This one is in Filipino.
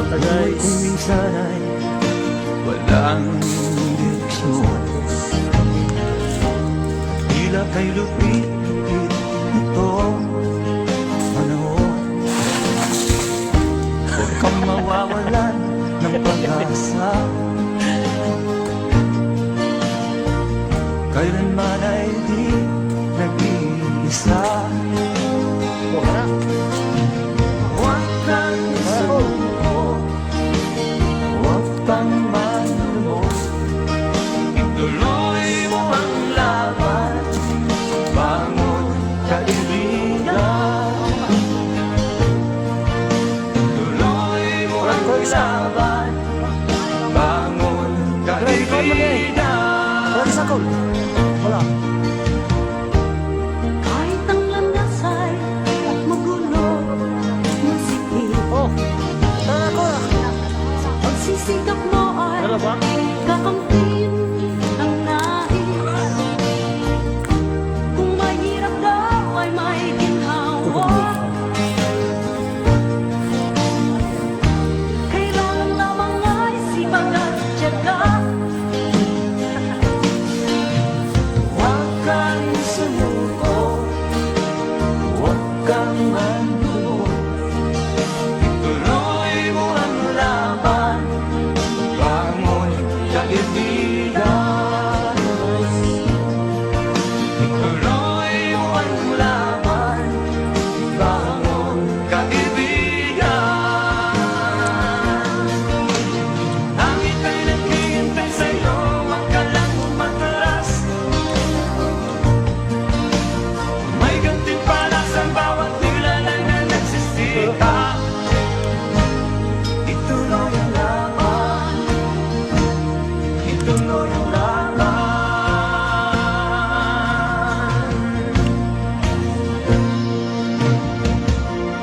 Guys. Kung minsan ay walang direksyon. Tila kay lupit-lupit ito panahon. Huwag kang mawawalan ng pag-asa. Kailanman ay di nag-iisa paglaban. Bangon kaibigan Wala sa call Wala. Kahit ang landas ay magulo Masikip Oh. Tara ko Pagsisikap mo ay Kakampi 所有啦爱